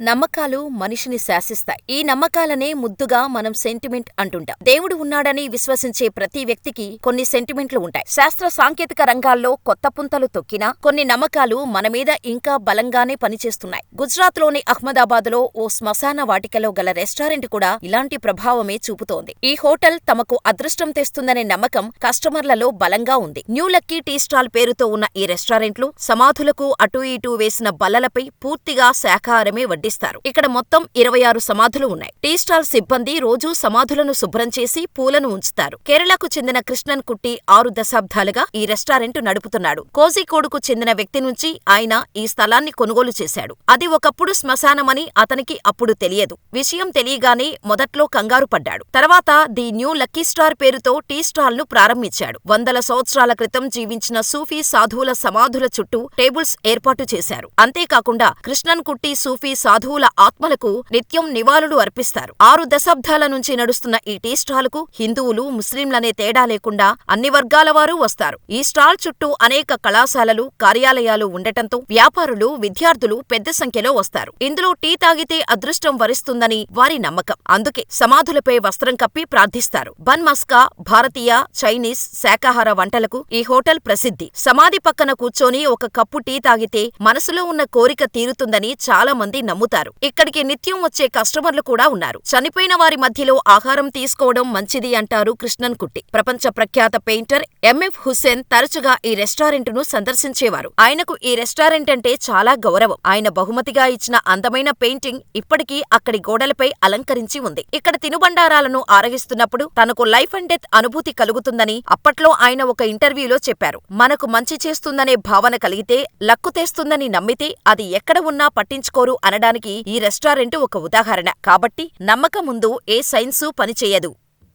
నమ్మకాలు మనిషిని శాసిస్తాయి. ఈ నమ్మకాలనే ముద్దుగా మనం సెంటిమెంట్ అంటుంటాం. దేవుడు ఉన్నాడని విశ్వసించే ప్రతి వ్యక్తికి కొన్ని సెంటిమెంట్లు ఉంటాయి. శాస్త్ర సాంకేతిక రంగాల్లో కొత్త పుంతలు తొక్కినా కొన్ని నమ్మకాలు మనమీద ఇంకా బలంగానే పనిచేస్తున్నాయి. గుజరాత్లోని అహ్మదాబాద్లో ఓ శ్మశాన వాటికలో గల రెస్టారెంట్ కూడా ఇలాంటి ప్రభావమే చూపుతోంది. ఈ హోటల్ తమకు అదృష్టం తెస్తుందనే నమ్మకం కస్టమర్లలో బలంగా ఉంది. న్యూ లక్కీ టీ స్టాల్ పేరుతో ఉన్న ఈ రెస్టారెంట్లు సమాధులకు అటూ ఇటూ వేసిన బల్లలపై పూర్తిగా శాకాహారమే వడ్డిస్తారు. ఇక్కడ మొత్తం ఇరవై ఆరు సమాధులు ఉన్నాయి. టీ స్టాల్ సిబ్బంది రోజూ సమాధులను శుభ్రం చేసి పూలను ఉంచుతారు. కేరళకు చెందిన కృష్ణన్ కుట్టి ఆరు దశాబ్దాలుగా ఈ రెస్టారెంట్ నడుపుతున్నాడు. కోజికోడుకు చెందిన వ్యక్తి నుంచి ఆయన ఈ స్థలాన్ని కొనుగోలు చేశాడు. అది ఒకప్పుడు శ్మశానమని అతనికి అప్పుడు తెలియదు. విషయం తెలియగానే మొదట్లో కంగారు పడ్డాడు. తర్వాత ది న్యూ లక్కీ స్టార్ పేరుతో టీ స్టాల్ను ప్రారంభించాడు. వందల సంవత్సరాల క్రితం జీవించిన సూఫీ సాధువుల సమాధుల చుట్టూ టేబుల్స్ ఏర్పాటు చేశారు. అంతేకాకుండా కృష్ణన్ కుట్టి సూఫీ సాధువుల ఆత్మలకు నిత్యం నివాళులు అర్పిస్తారు. ఆరు దశాబ్దాల నుంచి నడుస్తున్న ఈ టీ స్టాల్కు హిందువులు, ముస్లింలనే తేడా లేకుండా అన్ని వర్గాల వారు వస్తారు. ఈ స్టాల్ చుట్టూ అనేక కళాశాలలు, కార్యాలయాలు ఉండటంతో వ్యాపారులు, విద్యార్థులు పెద్ద సంఖ్యలో వస్తారు. ఇందులో టీ తాగితే అదృష్టం వరిస్తుందని వారి నమ్మకం. అందుకే సమాధులపై వస్త్రం కప్పి ప్రార్థిస్తారు. బన్ మస్కా భారతీయ, చైనీస్, శాకాహార వంటలకు ఈ హోటల్ ప్రసిద్ధి. సమాధి పక్కన కూర్చొని ఒక కప్పు టీ తాగితే మనసులో ఉన్న కోరిక తీరుతుందని చాలా మంది నమ్ముతారు. ఇక్కడికి నిత్యం వచ్చే కస్టమర్లు కూడా ఉన్నారు. చనిపోయిన వారి మధ్యలో ఆహారం తీసుకోవడం మంచిది అంటారు కృష్ణన్ కుట్టి. ప్రపంచ ప్రఖ్యాత పెయింటర్ ఎంఎఫ్ హుస్సేన్ తరచుగా ఈ రెస్టారెంట్ను సందర్శించేవారు. ఆయనకు ఈ రెస్టారెంట్ అంటే చాలా గౌరవం. ఆయన బహుమతిగా ఇచ్చిన అందమైన పెయింటింగ్ ఇప్పటికీ అక్కడి గోడలపై అలంకరించి ఉంది. ఇక్కడ తినుబండారాలను ఆరగిస్తున్నప్పుడు తనకు లైఫ్ అండ్ డెత్ అనుభూతి కలుగుతుందని అప్పట్లో ఆయన ఒక ఇంటర్వ్యూలో చెప్పారు. మనకు మంచి చేస్తుందనే భావన కలిగితే లక్కు తెస్తుందని నమ్మితే అది ఎక్కడ ఉన్నా పట్టించుకోరు అనడానికి ఈ రెస్టారెంట్ ఒక ఉదాహరణ. కాబట్టి నమ్మకం ముందు ఏ సైన్సు పనిచేయదు.